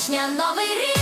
січня новий рік.